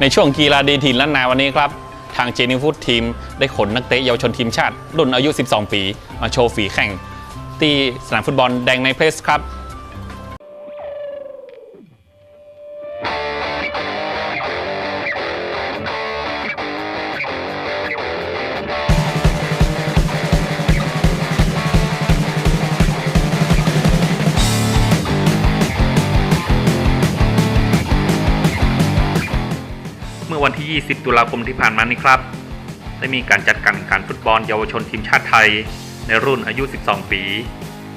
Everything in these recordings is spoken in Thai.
ในช่วงกีฬาดีถิ่นล้านนาวันนี้ครับ ทางเจนิฟุตทีมได้ขนนักเตะเยาวชนทีมชาติ รุ่นอายุ 12 ปี มาโชว์ฝีแข่ง ที่สนามฟุตบอลแดงในเพลสครับ เมื่อวันที่ 20 ตุลาคมที่ผ่านมานี้ครับ ได้มีการจัดการแข่งขันฟุตบอลเยาวชนทีมชาติไทย ในรุ่นอายุ 12 ปี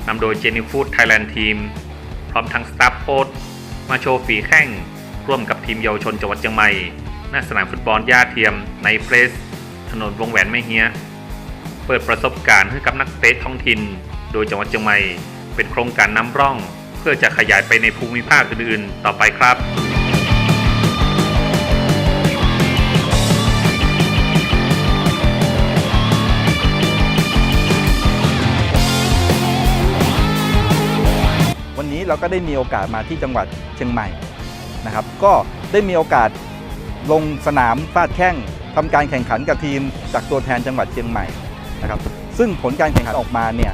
นำโดยเจนิฟูดไทยแลนด์ทีม พร้อมทั้งสตาฟโค้ชมาโชว์ฝีแข่งร่วมกับทีมเยาวชนจังหวัดเชียงใหม่หน้าสนามฟุตบอลย่าเทียมในเพลสถนนวงแหวนไม่เฮียเปิดประสบการณ์ให้กับนักเตะท้องถิ่น โดยจังหวัดเชียงใหม่ เป็นโครงการนำร่อง เพื่อจะขยายไปในภูมิภาคอื่นๆ ต่อไปครับ เราก็ได้มีโอกาสมาที่จังหวัดเชียงใหม่นะครับ ก็ได้มีโอกาสลงสนามฟาดแข้งทำการแข่งขันกับทีมจากตัวแทนจังหวัดเชียงใหม่นะครับ ซึ่งผลการแข่งขันออกมาเนี่ย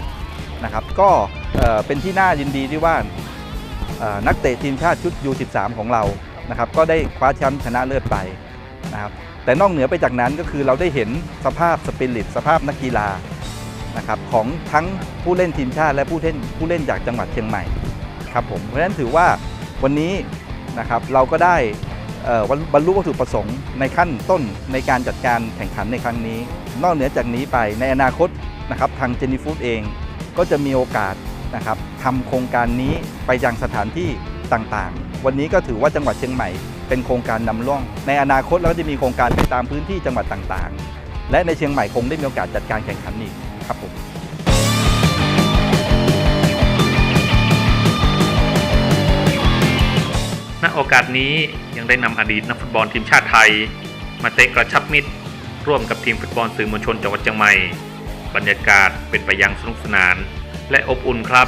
นะครับ ก็เอ่อเป็นที่น่ายินดีที่ว่านักเตะทีมชาติชุด U13 ของเรานะครับ ก็ได้คว้าแชมป์ชนะเลิศไปนะครับ แต่นอกเหนือไปจากนั้นก็คือเราได้เห็นสภาพสปิริตสภาพนักกีฬานะครับของทั้งผู้เล่นทีมชาติและผู้เล่นผู้เล่นจากจังหวัดเชียงใหม่ ครับผมเพราะฉะนั้นถือว่าวันนี้นะครับเราก็ได้บรรลุวัตถุประสงค์ในขั้นต้นในการจัดการแข่งขันในครั้งนี้ นอกเหนือจากนี้ไปในอนาคตนะครับทางเจนี่ฟู้ดเองก็จะมีโอกาสนะครับทำโครงการนี้ไปยังสถานที่ต่างๆ วันนี้ก็ถือว่าจังหวัดเชียงใหม่เป็นโครงการนำร่อง ในอนาคตเราก็จะมีโครงการไปตามพื้นที่จังหวัดต่างๆ และในเชียงใหม่คงได้มีโอกาสจัดการแข่งขันอีกครับผม โอกาสนี้ยังได้นำอดีตนักฟุตบอลทีมชาติไทย มาเตะกระชับมิตร ร่วมกับทีมฟุตบอลสื่อมวลชนจังหวัดเชียงใหม่ บรรยากาศเป็นไปอย่างสนุกสนาน และอบอุ่นครับ